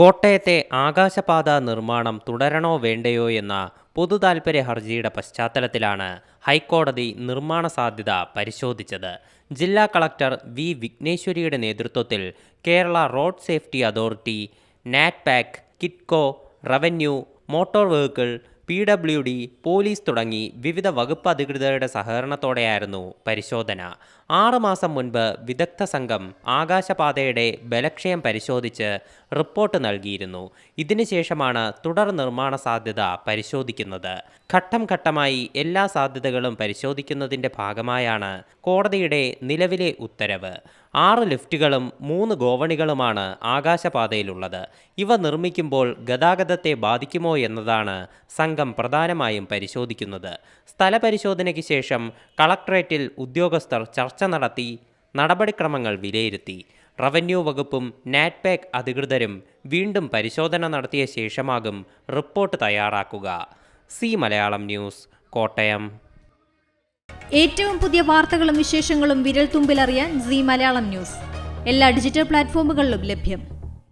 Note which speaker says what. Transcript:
Speaker 1: കോട്ടയത്തെ ആകാശപാത നിർമ്മാണം തുടരണോ വേണ്ടയോ എന്ന പൊതുതാൽപര്യ ഹർജിയുടെ പശ്ചാത്തലത്തിലാണ് ഹൈക്കോടതി നിർമ്മാണ സാധ്യത പരിശോധിച്ചത്. ജില്ലാ കളക്ടർ വി വിഘ്നേശ്വരിയുടെ നേതൃത്വത്തിൽ Kerala road safety authority NATPAC KITCO revenue motor vehicle P W D police തുടങ്ങി വിവിധ വകുപ്പ് അധികൃതരുടെ സഹകരണത്തോടെയായിരുന്നു പരിശോധന. ആറ് മാസം മുൻപ് വിദഗ്ധ സംഘം ആകാശപാതയുടെ ബലക്ഷയം പരിശോധിച്ച് റിപ്പോർട്ട് നൽകിയിരുന്നു. ഇതിനുശേഷമാണ് തുടർ നിർമ്മാണ സാധ്യത പരിശോധിക്കുന്നത്. ഘട്ടം ഘട്ടമായി എല്ലാ സാധ്യതകളും പരിശോധിക്കുന്നതിന്റെ ഭാഗമായാണ് കോടതിയുടെ നിലവിലെ ഉത്തരവ്. ആറ് ലിഫ്റ്റുകളും മൂന്ന് ഗോവണികളുമാണ് ആകാശപാതയിലുള്ളത്. ഇവ നിർമ്മിക്കുമ്പോൾ ഗതാഗതത്തെ ബാധിക്കുമോ എന്നതാണ് സംഘം പ്രധാനമായും പരിശോധിക്കുന്നത്. സ്ഥലപരിശോധനയ്ക്ക് ശേഷം കളക്ടറേറ്റിൽ ഉദ്യോഗസ്ഥർ ചർച്ച നടത്തി നടപടിക്രമങ്ങൾ വിലയിരുത്തി. റവന്യൂ വകുപ്പും നാറ്റ്പാക് അധികൃതരും വീണ്ടും പരിശോധന നടത്തിയ ശേഷമാകും റിപ്പോർട്ട് തയ്യാറാക്കുക. C Malayalam news Kottayam.
Speaker 2: ഏറ്റവും പുതിയ വാർത്തകളും വിശേഷങ്ങളും വിരൽ തുമ്പിലറിയാൻ സി മലയാളം ന്യൂസ്. എല്ലാ ഡിജിറ്റൽ പ്ലാറ്റ്ഫോമുകളിലും ലഭ്യം.